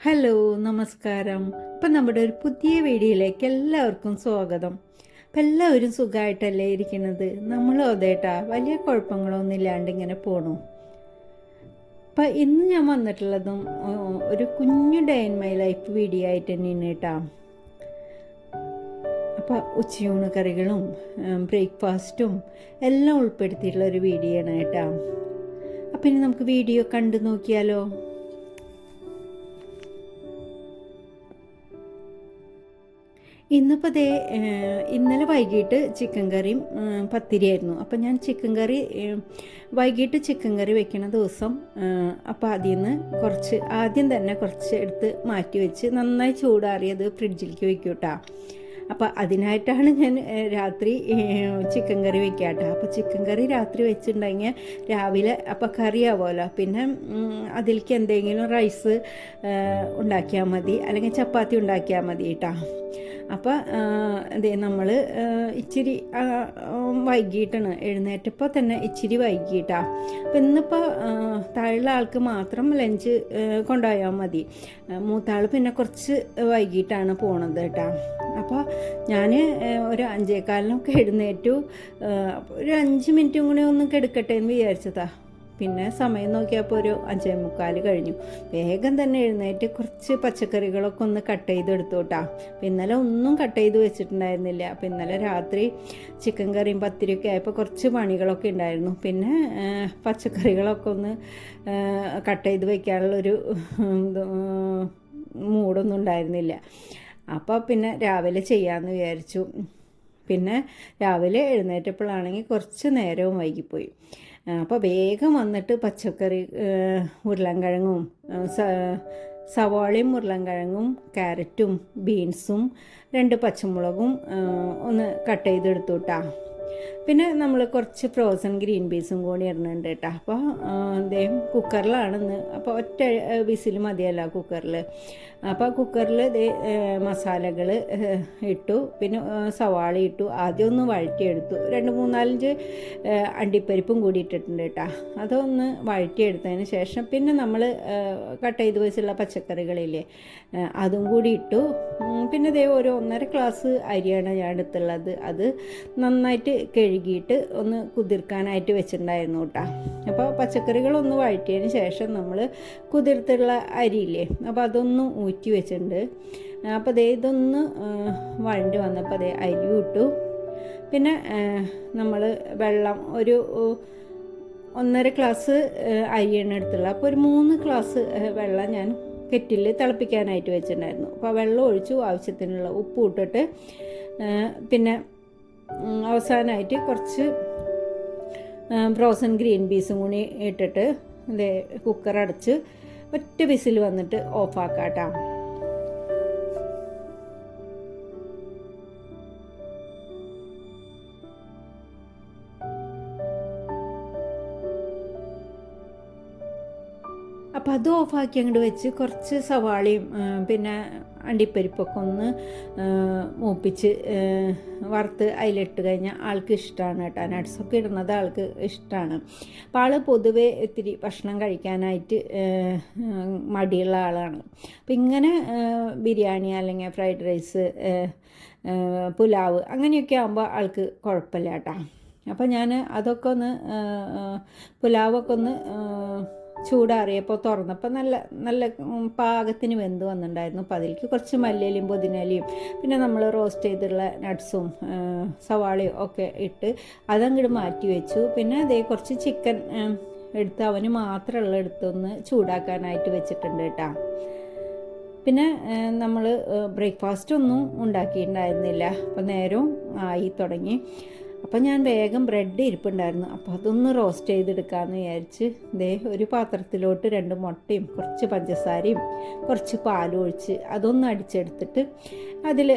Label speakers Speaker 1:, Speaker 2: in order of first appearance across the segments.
Speaker 1: Hello നമസ്കാരം. ഇപ്പം നമ്മുടെ ഒരു പുതിയ വീഡിയോയിലേക്ക് എല്ലാവർക്കും സ്വാഗതം. അപ്പം എല്ലാവരും സുഖമായിട്ടല്ലേ ഇരിക്കുന്നത്? നമ്മളും അതേട്ടാ വലിയ കുഴപ്പങ്ങളൊന്നും ഇല്ലാണ്ട് ഇങ്ങനെ പോണു. അപ്പം ഇന്ന് ഞാൻ വന്നിട്ടുള്ളതും ഒരു കുഞ്ഞു day in my life video ആയിട്ട് തന്നെയാണ് കേട്ടാ അപ്പോൾ ഉച്ചയൂണ് കറികളും ബ്രേക്ക്ഫാസ്റ്റും എല്ലാം ഉൾപ്പെടുത്തിയിട്ടുള്ള ഒരു വീഡിയോ ആണ് കേട്ടാ അപ്പം ഇനി നമുക്ക് വീഡിയോ കണ്ടു നോക്കിയാലോ? ഇന്നിപ്പോൾ ദേ ഇന്നലെ വൈകിട്ട് ചിക്കൻ കറിയും പത്തിരിയായിരുന്നു. അപ്പം ഞാൻ ചിക്കൻ കറി വൈകിട്ട് ചിക്കൻ കറി വെക്കണ ദിവസം അപ്പോൾ അതിൽ നിന്ന് കുറച്ച് ആദ്യം തന്നെ കുറച്ച് എടുത്ത് മാറ്റി വെച്ച് നന്നായി ചൂടാറിയത് ഫ്രിഡ്ജിലേക്ക് വെക്കും കേട്ടോ അപ്പോൾ അതിനായിട്ടാണ് ഞാൻ രാത്രി ചിക്കൻ കറി വെക്കാട്ടോ. അപ്പോൾ ചിക്കൻ കറി രാത്രി വെച്ചിട്ടുണ്ടെങ്കിൽ രാവിലെ അപ്പോൾ കറിയാവുമല്ലോ. പിന്നെ അതിലേക്ക് എന്തെങ്കിലും റൈസ് ഉണ്ടാക്കിയാൽ മതി. അല്ലെങ്കിൽ ചപ്പാത്തി ഉണ്ടാക്കിയാൽ മതി കേട്ടോ അപ്പോൾ അതെ നമ്മൾ ഇച്ചിരി വൈകിട്ടാണ്. എഴുന്നേറ്റപ്പോൾ തന്നെ ഇച്ചിരി വൈകിട്ടാണ് അപ്പം ഇന്നിപ്പോൾ താഴെയുള്ള ആൾക്ക് മാത്രം ലഞ്ച് കൊണ്ടുപോയാൽ മതി. മൂത്താൾ പിന്നെ കുറച്ച് വൈകിട്ടാണ് പോണത് കേട്ടോ. അപ്പോൾ ഞാൻ ഒരു അഞ്ചേകാലിനൊക്കെ എഴുന്നേറ്റു. ഒരു അഞ്ച് മിനിറ്റും കൂടി ഒന്ന് കെടുക്കട്ടെ എന്ന് വിചാരിച്ചതാ. പിന്നെ സമയം നോക്കിയപ്പോൾ ഒരു അഞ്ചേ മുക്കാൽ കഴിഞ്ഞു. വേഗം തന്നെ എഴുന്നേറ്റ് കുറച്ച് പച്ചക്കറികളൊക്കെ ഒന്ന് കട്ട് ചെയ്തെടുത്തു കേട്ടാ അപ്പം ഇന്നലെ ഒന്നും കട്ട് ചെയ്ത് വെച്ചിട്ടുണ്ടായിരുന്നില്ല. അപ്പം ഇന്നലെ രാത്രി ചിക്കൻ കറിയും പത്തിരിയൊക്കെ ആയപ്പോൾ കുറച്ച് പണികളൊക്കെ ഉണ്ടായിരുന്നു പിന്നെ പച്ചക്കറികളൊക്കെ ഒന്ന് കട്ട് ചെയ്ത് വയ്ക്കാനുള്ളൊരു മൂടൊന്നും ഉണ്ടായിരുന്നില്ല. അപ്പോൾ പിന്നെ രാവിലെ ചെയ്യാമെന്ന് വിചാരിച്ചു. പിന്നെ രാവിലെ എഴുന്നേറ്റപ്പോഴാണെങ്കിൽ കുറച്ച് നേരവും വൈകിപ്പോയി. അപ്പോൾ വേഗം വന്നിട്ട് പച്ചക്കറി ഉരുളൻകിഴങ്ങും സവാളയും ഉരുളൻകിഴങ്ങും ക്യാരറ്റും ബീൻസും രണ്ട് പച്ചമുളകും ഒന്ന് കട്ട് ചെയ്തെടുത്തു കേട്ടാ. പിന്നെ നമ്മൾ കുറച്ച് ഫ്രോസൺ ഗ്രീൻ പീസും കൂടി ഇടുന്നുണ്ട് കേട്ടോ അപ്പോൾ എന്തേ കുക്കറിലാണെന്ന് അപ്പോൾ ഒറ്റ വിസിൽ മതിയല്ല കുക്കറിൽ അപ്പോൾ കുക്കറിൽ ഇതേ മസാലകൾ ഇട്ടു. പിന്നെ സവാള ഇട്ടു. ആദ്യം ഒന്ന് വഴറ്റിയെടുത്തു. രണ്ട് മൂന്നാലഞ്ച് അണ്ടിപ്പരിപ്പും കൂടി ഇട്ടിട്ടുണ്ട് കേട്ടോ അതൊന്ന് വഴറ്റിയെടുത്തതിന് ശേഷം പിന്നെ നമ്മൾ കട്ട് ചെയ്ത് വെച്ചുള്ള പച്ചക്കറികളില്ലേ അതും കൂടി ഇട്ടു. പിന്നെ ദേ ഒരു ഒന്നര ഗ്ലാസ് അരിയാണ് ഞാൻ എടുത്തുള്ളത്. അത് നന്നായിട്ട് കഴുകിയിട്ട് ഒന്ന് കുതിർക്കാനായിട്ട് വെച്ചിട്ടുണ്ടായിരുന്നു കേട്ടോ. അപ്പോൾ പച്ചക്കറികളൊന്ന് വഴറ്റിയതിന് ശേഷം നമ്മൾ കുതിർത്തുള്ള അരിയില്ലേ അപ്പോൾ അതൊന്ന് ഊറ്റി വെച്ചിട്ടുണ്ട്. അപ്പോൾ ദേ ഇതൊന്ന് വഴണ്ട് വന്നപ്പോൾ അതേ അരി ഇട്ടു. പിന്നെ നമ്മൾ വെള്ളം ഒരു ഒന്നര ഗ്ലാസ് അരിയാണ് എടുത്തുള്ളത്. അപ്പോൾ ഒരു മൂന്ന് ഗ്ലാസ് വെള്ളം ഞാൻ കെറ്റിൽ തിളപ്പിക്കാനായിട്ട് വെച്ചിട്ടുണ്ടായിരുന്നു. അപ്പോൾ വെള്ളം ഒഴിച്ചു ആവശ്യത്തിനുള്ള ഉപ്പ് ഇട്ടിട്ട് പിന്നെ അവസാനമായിട്ട് കുറച്ച് ഫ്രോസൺ ഗ്രീൻ പീസും കൂടി ഇട്ടിട്ട് ഇതേ കുക്കർ അടച്ച് ഒറ്റ വിസിൽ വന്നിട്ട് ഓഫാക്കാം കേട്ടോ അപ്പം അത് ഓഫാക്കി അങ്ങോട്ട് വെച്ച് കുറച്ച് സവാളയും പിന്നെ അണ്ടിപ്പരിപ്പൊക്കെ ഒന്ന് മൂപ്പിച്ച് വറുത്ത് അതിലിട്ട് കഴിഞ്ഞാൽ ആൾക്ക് ഇഷ്ടമാണ് കേട്ടോ. നട്ട്സൊക്കെ ഇടുന്നത് ആൾക്ക് ഇഷ്ടമാണ് അപ്പോൾ ആൾ പൊതുവേ ഇത്തിരി ഭക്ഷണം കഴിക്കാനായിട്ട് മടിയുള്ള ആളാണ്. അപ്പം ഇങ്ങനെ ബിരിയാണി അല്ലെങ്കിൽ ഫ്രൈഡ് റൈസ് പുലാവ് അങ്ങനെയൊക്കെ ആകുമ്പോൾ ആൾക്ക് കുഴപ്പമില്ല കേട്ടോ. അപ്പം ഞാൻ അതൊക്കെ ഒന്ന് പുലാവൊക്കെ ഒന്ന് ചൂടാറിയപ്പോൾ തുറന്നപ്പോൾ നല്ല നല്ല പാകത്തിന് വെന്ത് വന്നിട്ടുണ്ടായിരുന്നു. അപ്പോൾ അതിലേക്ക് കുറച്ച് മല്ലിയിലും പുതിനയിലയും പിന്നെ നമ്മൾ റോസ്റ്റ് ചെയ്തിട്ടുള്ള നട്ട്സും സവാളയും ഒക്കെ ഇട്ട് അതങ്ങോട്ട് മാറ്റി വെച്ചു. പിന്നെ അതേ കുറച്ച് ചിക്കൻ എടുത്ത് അവന് മാത്രമുള്ള എടുത്തൊന്ന് ചൂടാക്കാനായിട്ട് വെച്ചിട്ടുണ്ട് കേട്ടോ പിന്നെ നമ്മൾ ബ്രേക്ക്ഫാസ്റ്റ് ഒന്നും ഉണ്ടാക്കിയിട്ടുണ്ടായിരുന്നില്ല. അപ്പോൾ നേരവും ആയി തുടങ്ങി. അപ്പോൾ ഞാൻ വേഗം ബ്രെഡ് ഇരിപ്പുണ്ടായിരുന്നു. അപ്പോൾ അതൊന്ന് റോസ്റ്റ് ചെയ്തെടുക്കാമെന്ന് വിചാരിച്ച് ദേ ഒരു പാത്രത്തിലോട്ട് രണ്ട് മുട്ടയും കുറച്ച് പഞ്ചസാരയും കുറച്ച് പാലും ഒഴിച്ച് അതൊന്ന് അടിച്ചെടുത്തിട്ട് അതിൽ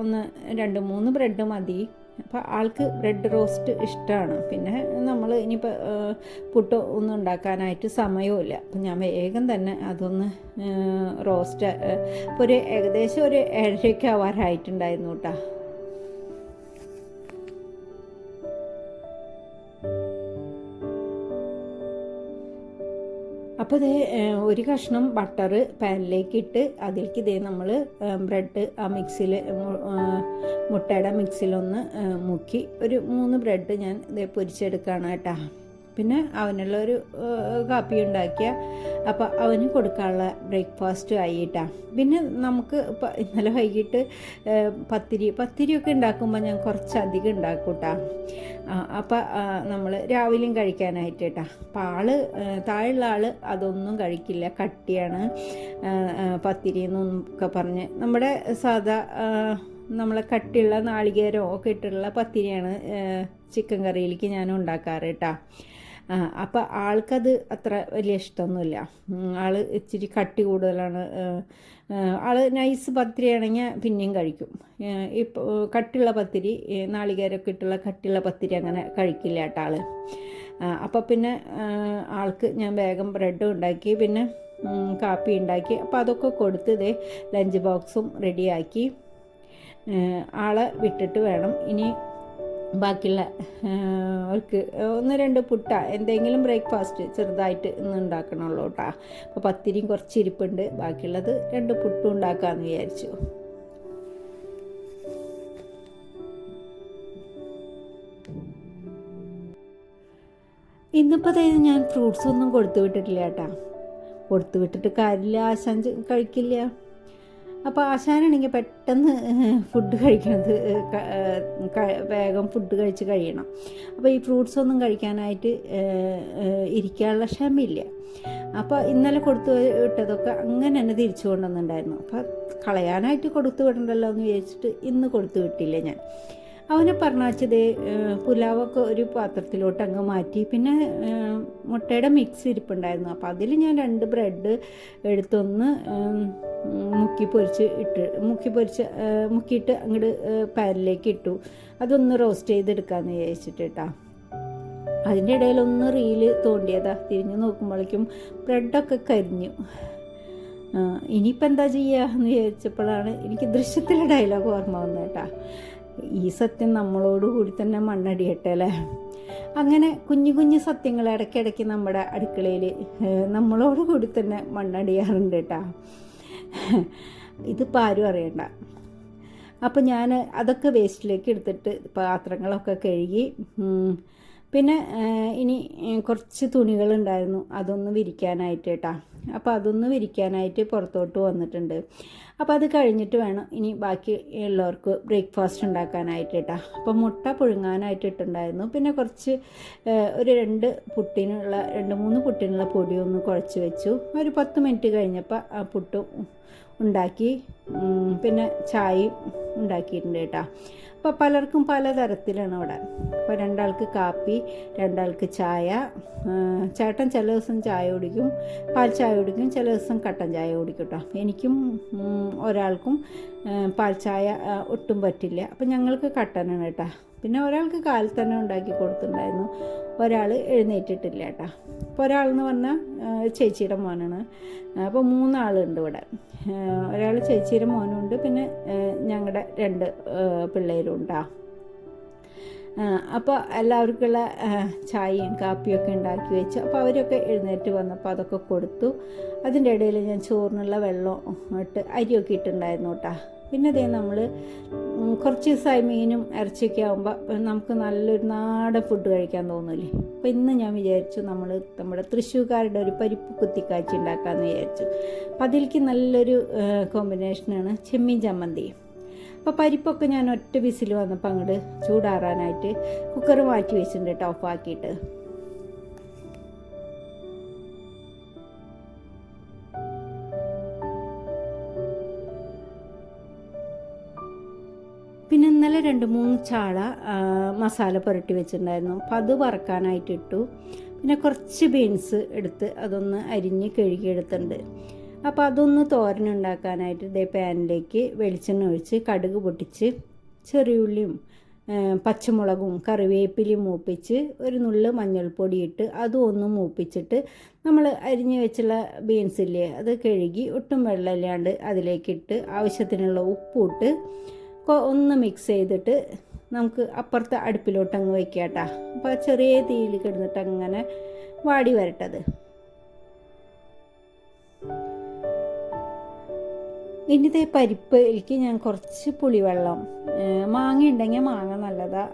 Speaker 1: ഒന്ന് രണ്ട് മൂന്ന് ബ്രെഡ് മതി. അപ്പോൾ ആൾക്ക് ബ്രെഡ് റോസ്റ്റ് ഇഷ്ടമാണ് പിന്നെ നമ്മൾ ഇനിയിപ്പോൾ പുട്ട് ഒന്നും ഉണ്ടാക്കാനായിട്ട് സമയമില്ല അപ്പം ഞാൻ വേഗം തന്നെ അതൊന്ന് റോസ്റ്റ് ഒരു ഏകദേശം ഒരു ഏഴരയ്ക്ക് ആവാറായിട്ടുണ്ടായിരുന്നു കേട്ടോ അപ്പോൾ ഇത് ഒരു കഷ്ണം ബട്ടർ പാനിലേക്ക് ഇട്ട് അതിലേക്ക് ഇതേ നമ്മൾ ബ്രെഡ് ആ മിക്സിയിൽ മുട്ടയുടെ മിക്സിയിലൊന്ന് മുക്കി ഒരു മൂന്ന് ബ്രെഡ് ഞാൻ ഇതേ പൊരിച്ചെടുക്കുകയാണ് കേട്ടോ. പിന്നെ അവനുള്ള ഒരു കാപ്പി ഉണ്ടാക്കിയ അപ്പോൾ അവന് കൊടുക്കാനുള്ള ബ്രേക്ക്ഫാസ്റ്റ് ആയിട്ടാ പിന്നെ നമുക്ക് ഇപ്പം ഇന്നലെ വൈകിട്ട് പത്തിരി പത്തിരിയൊക്കെ ഉണ്ടാക്കുമ്പോൾ ഞാൻ കുറച്ചധികം ഉണ്ടാക്കും കേട്ടാ അപ്പം നമ്മൾ രാവിലെയും കഴിക്കാനായിട്ട് കേട്ടാ അപ്പം ആൾ താഴെയുള്ള ആൾ അതൊന്നും കഴിക്കില്ല. കട്ടിയാണ്. പത്തിരി എന്നൊക്കെ പറഞ്ഞ്. നമ്മുടെ സാധാ നമ്മളെ കട്ടിയുള്ള നാളികേരമോ ഒക്കെ ഇട്ടിട്ടുള്ള പത്തിരിയാണ് ചിക്കൻ കറിയിലേക്ക് ഞാൻ ഉണ്ടാക്കാറ് കേട്ടോ അപ്പോൾ ആൾക്കത് അത്ര വലിയ ഇഷ്ടമൊന്നുമില്ല. ആൾ ഇച്ചിരി കട്ടി കൂടുതലാണ്. ആൾ നൈസ് പത്തിരിയാണെങ്കിൽ പിന്നെയും കഴിക്കും. ഇപ്പോൾ കട്ടിയുള്ള പത്തിരി നാളികേരൊക്കെ ഇട്ടുള്ള കട്ടിയുള്ള പത്തിരി അങ്ങനെ കഴിക്കില്ല കേട്ടോ ആൾ അപ്പോൾ പിന്നെ ആൾക്ക് ഞാൻ വേഗം ബ്രെഡും ഉണ്ടാക്കി പിന്നെ കാപ്പി ഉണ്ടാക്കി. അപ്പോൾ അതൊക്കെ കൊടുത്ത് ഇതേ ലഞ്ച് ബോക്സും റെഡിയാക്കി. ആളെ വിട്ടിട്ട് വേണം. ഇനി ബാക്കിയുള്ള അവർക്ക് ഒന്ന് രണ്ട് പുട്ട എന്തെങ്കിലും ബ്രേക്ക്ഫാസ്റ്റ് ചെറുതായിട്ട് ഇന്ന് ഉണ്ടാക്കണമല്ലോ കേട്ടോ. അപ്പോൾ പത്തിരിയും കുറച്ച് ഇരിപ്പുണ്ട്. ബാക്കിയുള്ളത് രണ്ട് പുട്ടും ഉണ്ടാക്കാമെന്ന് വിചാരിച്ചു. ഇന്നിപ്പോൾ ഞാൻ ഫ്രൂട്ട്സ് ഒന്നും കൊടുത്തു വിട്ടിട്ടില്ല കേട്ടാ. കൊടുത്തു വിട്ടിട്ട് കാര്യമില്ല. ആശാൻ കഴിക്കില്ല. അപ്പോൾ ആശാനാണെങ്കിൽ പെട്ടെന്ന് ഫുഡ് കഴിക്കണത് വേഗം ഫുഡ് കഴിച്ച് കഴിയണം. അപ്പോൾ ഈ ഫ്രൂട്ട്സ് ഒന്നും കഴിക്കാനായിട്ട് ഇരിക്കാനുള്ള ക്ഷമയില്ല. അപ്പോൾ ഇന്നലെ കൊടുത്തു വിട്ടതൊക്കെ അങ്ങനെ തന്നെ തിരിച്ചു കൊണ്ടുവന്നിട്ടുണ്ടായിരുന്നു. അപ്പോൾ കളയാനായിട്ട് കൊടുത്തു വിടണ്ടല്ലോ എന്ന് വിചാരിച്ചിട്ട് ഇന്ന് കൊടുത്തു വിട്ടില്ല ഞാൻ. അവനെ പറഞ്ഞാച്ചത് പുലാവൊക്കെ ഒരു പാത്രത്തിലോട്ട് അങ്ങ് മാറ്റി. പിന്നെ മുട്ടയുടെ മിക്സ് ഇരിപ്പുണ്ടായിരുന്നു. അപ്പോൾ അതിൽ ഞാൻ രണ്ട് ബ്രെഡ് എടുത്തൊന്ന് മുക്കി പൊരിച്ച് ഇട്ട് മുക്കി പൊരിച്ച് മുക്കിയിട്ട് അങ്ങോട്ട് പാനിലേക്ക് ഇട്ടു. അതൊന്ന് റോസ്റ്റ് ചെയ്തെടുക്കാമെന്ന് വിചാരിച്ചിട്ട് കേട്ടോ അതിന്റെ ഇടയിൽ ഒന്ന് റീൽ തോണ്ടിയതാ. തിരിഞ്ഞു നോക്കുമ്പോഴേക്കും ബ്രെഡൊക്കെ കരിഞ്ഞു. ഇനിയിപ്പോൾ എന്താ ചെയ്യുക എന്ന് വിചാരിച്ചപ്പോഴാണ് എനിക്ക് ദൃശ്യത്തിലെ ഡയലോഗ് ഓർമ്മ വന്നത് കേട്ടാ ഈ സത്യം നമ്മളോട് കൂടി തന്നെ മണ്ണടിയട്ടെ അല്ലേ? അങ്ങനെ കുഞ്ഞു കുഞ്ഞു സത്യങ്ങൾ ഇടയ്ക്കിടയ്ക്ക് നമ്മുടെ അടുക്കളയിൽ നമ്മളോട് കൂടി തന്നെ മണ്ണടിയാറുണ്ട് കേട്ടോ. ഇതിപ്പോൾ ആരും അറിയണ്ട. അപ്പം ഞാൻ അതൊക്കെ വേസ്റ്റിലേക്ക് എടുത്തിട്ട് പാത്രങ്ങളൊക്കെ കഴുകി പിന്നെ ഇനി കുറച്ച് തുണികളുണ്ടായിരുന്നു. അതൊന്ന് വിരിക്കാനായിട്ട് കേട്ടാ അപ്പോൾ അതൊന്ന് വിരിക്കാനായിട്ട് പുറത്തോട്ട് വന്നിട്ടുണ്ട്. അപ്പോൾ അത് കഴിഞ്ഞിട്ട് വേണം ഇനി ബാക്കി ഉള്ളവർക്ക് ബ്രേക്ക്ഫാസ്റ്റ് ഉണ്ടാക്കാനായിട്ട് കേട്ടാ അപ്പോൾ മുട്ട പുഴുങ്ങാനായിട്ട് ഇട്ടുണ്ടായിരുന്നു. പിന്നെ കുറച്ച് ഒരു രണ്ട് പുട്ടിനുള്ള രണ്ട് മൂന്ന് പുട്ടിനുള്ള പൊടി ഒന്ന് കുഴച്ച് വെച്ചു. ഒരു പത്ത് മിനിറ്റ് കഴിഞ്ഞപ്പോൾ ആ പുട്ട് ഉണ്ടാക്കി പിന്നെ ചായ ഉണ്ടാക്കിയിട്ടുണ്ട് കേട്ടോ അപ്പോൾ പലർക്കും പലതരത്തിലാണ് അവിടെ. അപ്പോൾ രണ്ടാൾക്ക് കാപ്പി രണ്ടാൾക്ക് ചായ ചേട്ടൻ ചില ദിവസം ചായ കുടിക്കും പാൽ ചായ കുടിക്കും ചില ദിവസം കട്ടൻ ചായ കുടിക്കും കേട്ടോ എനിക്കും ഒരാൾക്കും പാൽ ചായ ഒട്ടും പറ്റില്ല. അപ്പം ഞങ്ങൾക്ക് കട്ടനാണ് കേട്ടോ പിന്നെ ഒരാൾക്ക് കാലിൽ തന്നെ ഉണ്ടാക്കി കൊടുത്തിട്ടുണ്ടായിരുന്നു. ഒരാൾ എഴുന്നേറ്റിട്ടില്ല കേട്ടോ അപ്പോൾ ഒരാളെന്ന് പറഞ്ഞാൽ ചേച്ചിയുടെ മോനാണ്. അപ്പോൾ മൂന്നാളുണ്ട് ഇവിടെ. ഒരാൾ ചേച്ചിയുടെ മോനുണ്ട് പിന്നെ ഞങ്ങളുടെ രണ്ട് പിള്ളേരും ഉണ്ടാ അപ്പോൾ എല്ലാവർക്കുള്ള ചായയും കാപ്പിയൊക്കെ ഉണ്ടാക്കി വെച്ചു. അപ്പോൾ അവരൊക്കെ എഴുന്നേറ്റ് വന്നപ്പോൾ അതൊക്കെ കൊടുത്തു. അതിന്റെ ഇടയിൽ ഞാൻ ചോറിനുള്ള വെള്ളം ഇട്ട് അരിയൊക്കെ ഇട്ടുണ്ടായിരുന്നു കേട്ടോ. പിന്നെ അതേ നമ്മൾ കുറച്ച് ദിവസമായി മീനും ഇറച്ചിയൊക്കെ ആകുമ്പോൾ നമുക്ക് നല്ലൊരു നാടൻ ഫുഡ് കഴിക്കാൻ തോന്നില്ലേ? അപ്പോൾ ഇന്ന് ഞാൻ വിചാരിച്ചു നമ്മൾ നമ്മുടെ തൃശ്ശൂർക്കാരുടെ ഒരു പരിപ്പ് കുത്തിക്കാച്ചി ഉണ്ടാക്കാമെന്ന് വിചാരിച്ചു. അപ്പോൾ അതിലേക്ക് നല്ലൊരു കോമ്പിനേഷനാണ് ചെമ്മീൻ ചമ്മന്തി. അപ്പോൾ പരിപ്പൊക്കെ ഞാൻ ഒറ്റ വിസിൽ വന്നപ്പോൾ അങ്ങോട്ട് ചൂടാറാനായിട്ട് കുക്കർ മാറ്റി വെച്ചിട്ടുണ്ട് കേട്ടോ ഓഫാക്കിയിട്ട് പിന്നെ ഇന്നലെ രണ്ട് മൂന്ന് ചാള മസാല പുരട്ടി വെച്ചിട്ടുണ്ടായിരുന്നു. അപ്പം അത് വറക്കാനായിട്ട് ഇട്ടു. പിന്നെ കുറച്ച് ബീൻസ് എടുത്ത് അതൊന്ന് അരിഞ്ഞ് കഴുകിയെടുത്തിട്ടുണ്ട്. അപ്പോൾ അതൊന്ന് തോരനുണ്ടാക്കാനായിട്ട് ഇതേ പാനിലേക്ക് വെളിച്ചെണ്ണ ഒഴിച്ച് കടുക് പൊട്ടിച്ച് ചെറിയുള്ളിയും പച്ചമുളകും കറിവേപ്പിലയും മൂപ്പിച്ച് ഒരു നുള്ള് മഞ്ഞൾപ്പൊടി ഇട്ട് അതും ഒന്ന് മൂപ്പിച്ചിട്ട് നമ്മൾ അരിഞ്ഞു വെച്ചുള്ള ബീൻസ് ഇല്ലേ അത് കഴുകി ഒട്ടും വെള്ളമില്ലാണ്ട് അതിലേക്കിട്ട് ആവശ്യത്തിനുള്ള ഉപ്പിട്ട് ഒന്ന് മിക്സ് ചെയ്തിട്ട് നമുക്ക് അപ്പുറത്തെ അടുപ്പിലോട്ട് അങ്ങ് വയ്ക്കാം കേട്ടോ അപ്പോൾ ചെറിയ തീയിൽ കിടന്നിട്ട് അങ്ങനെ വാടി വരട്ടത്. ഇനി ഇതേ പരിപ്പിലേക്ക് ഞാൻ കുറച്ച് പുളിവെള്ളം. മാങ്ങ ഉണ്ടെങ്കിൽ മാങ്ങ നല്ലതാ.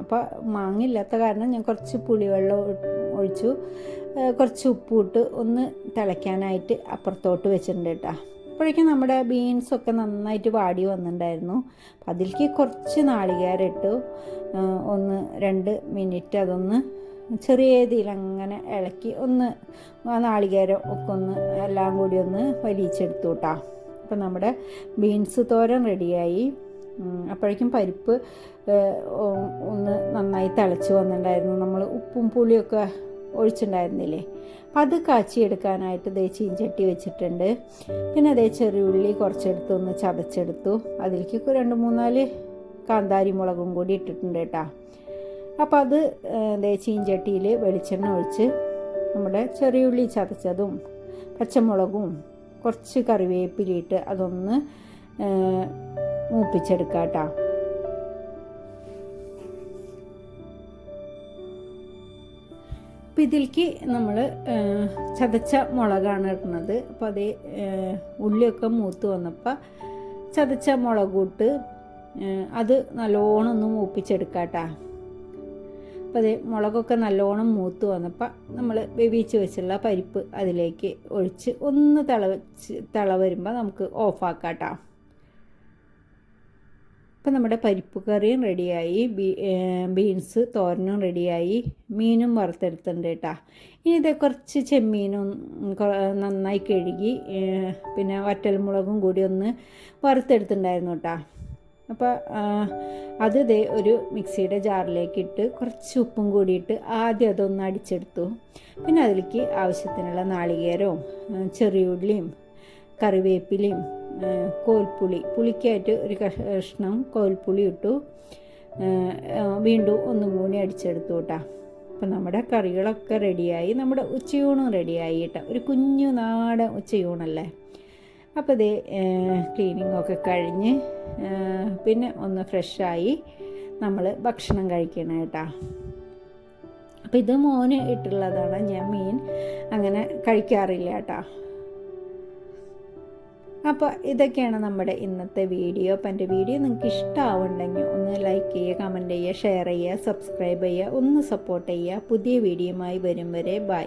Speaker 1: അപ്പോൾ മാങ്ങ ഇല്ലാത്ത കാരണം ഞാൻ കുറച്ച് പുളിവെള്ളം ഒഴിച്ചു. കുറച്ച് ഉപ്പ് ഇട്ട് ഒന്ന് തിളയ്ക്കാനായിട്ട് അപ്പുറത്തോട്ട് വെച്ചിട്ടുണ്ട് കേട്ടോ. അപ്പോഴേക്കും നമ്മുടെ ബീൻസൊക്കെ നന്നായിട്ട് വാടി വന്നിട്ടുണ്ടായിരുന്നു. അപ്പം അതിലേക്ക് കുറച്ച് നാളികേരം ഇട്ടു. ഒന്ന് രണ്ട് മിനിറ്റ് അതൊന്ന് ചെറിയ രീതിയിൽ അങ്ങനെ ഇളക്കി ഒന്ന് നാളികേരം ഒക്കെ ഒന്ന് എല്ലാം കൂടി ഒന്ന് വലിയിച്ചെടുത്തു കേട്ടോ. അപ്പം നമ്മുടെ ബീൻസ് തോരൻ റെഡിയായി. അപ്പോഴേക്കും പരിപ്പ് ഒന്ന് നന്നായി തിളച്ച് വന്നിട്ടുണ്ടായിരുന്നു. നമ്മൾ ഉപ്പും പുളിയൊക്കെ ഒഴിച്ചിട്ടുണ്ടായിരുന്നില്ലേ? അപ്പം അത് കാച്ചിയെടുക്കാനായിട്ട് ദേ ചീഞ്ചട്ടി വെച്ചിട്ടുണ്ട്. പിന്നെ അതേ ചെറിയുള്ളി കുറച്ചെടുത്ത് ഒന്ന് ചതച്ചെടുത്തു. അതിലേക്ക് രണ്ട് മൂന്നാൽ കാന്താരി മുളകും കൂടി ഇട്ടിട്ടുണ്ട് കേട്ടോ. അപ്പോൾ അത് ദേ ചീഞ്ചട്ടിയിൽ വെളിച്ചെണ്ണ ഒഴിച്ച് നമ്മുടെ ചെറിയുള്ളി ചതച്ചതും പച്ചമുളകും കുറച്ച് കറിവേപ്പിലിട്ട് അതൊന്ന് മൂപ്പിച്ചെടുക്കാം കേട്ടോ അപ്പം ഇതിലേക്ക് നമ്മൾ ചതച്ച മുളകാണ് ഇടുന്നത്. അപ്പോൾ അതേ ഉള്ളിയൊക്കെ മൂത്ത് വന്നപ്പോൾ ചതച്ച മുളകൂട്ട് അത് നല്ലോണം ഒന്ന് മൂപ്പിച്ചെടുക്കാം കേട്ടോ അപ്പോൾ അത് മുളകൊക്കെ നല്ലോണം മൂത്ത് വന്നപ്പോൾ നമ്മൾ വേവിച്ച് വെച്ചുള്ള പരിപ്പ് അതിലേക്ക് ഒഴിച്ച് ഒന്ന് തിളച്ച് തിള വരുമ്പോൾ നമുക്ക് ഓഫാക്കാം കേട്ടോ അപ്പം നമ്മുടെ പരിപ്പ് കറിയും റെഡിയായി ബീ ബീൻസ് തോരനും റെഡിയായി മീനും വറുത്തെടുത്തിട്ടുണ്ട് കേട്ടോ. ഇനി ഇത് കുറച്ച് ചെമ്മീനും നന്നായി കഴുകി പിന്നെ വറ്റൽമുളകും കൂടി ഒന്ന് വറുത്തെടുത്തിട്ടുണ്ടായിരുന്നു കേട്ടോ. അപ്പോൾ അത് ദേ ഒരു മിക്സിയുടെ ജാറിലേക്ക് ഇട്ട് കുറച്ച് ഉപ്പും കൂടിയിട്ട് ആദ്യം അതൊന്ന് അടിച്ചെടുത്തു. പിന്നെ അതിലേക്ക് ആവശ്യത്തിനുള്ള നാളികേരവും ചെറിയ ചെറിയുള്ളിയും കറിവേപ്പിലയും കോൽപ്പുളി പുളിക്കായിട്ട് ഒരു കഷ്ണം കോൽപ്പുളി ഇട്ടു. വീണ്ടും ഒന്നും കൂടി അടിച്ചെടുത്തു കേട്ടോ അപ്പം നമ്മുടെ കറികളൊക്കെ റെഡിയായി നമ്മുടെ ഉച്ചയൂണും റെഡിയായി കേട്ടോ ഒരു കുഞ്ഞു നാടൻ ഉച്ചയൂണല്ലേ? അപ്പോൾ ഇതേ ക്ലീനിങ് ഒക്കെ കഴിഞ്ഞ് പിന്നെ ഒന്ന് ഫ്രഷായി നമ്മൾ ഭക്ഷണം കഴിക്കണം കേട്ടോ അപ്പോൾ ഇത് മോന് ഇട്ടുള്ളതാണ് ഞാൻ മീൻ അങ്ങനെ കഴിക്കാറില്ല കേട്ടോ അപ്പോൾ ഇതൊക്കെയാണ് നമ്മുടെ ഇന്നത്തെ വീഡിയോ. അപ്പം എന്റെ വീഡിയോ നിങ്ങൾക്ക് ഇഷ്ടമാവുണ്ടെങ്കിൽ ഒന്ന് ലൈക്ക് ചെയ്യുക കമന്റ് ചെയ്യുക ഷെയർ ചെയ്യുക സബ്സ്ക്രൈബ് ചെയ്യുക ഒന്ന് സപ്പോർട്ട് ചെയ്യുക. പുതിയ വീഡിയോയുമായി വരും വരെ ബൈ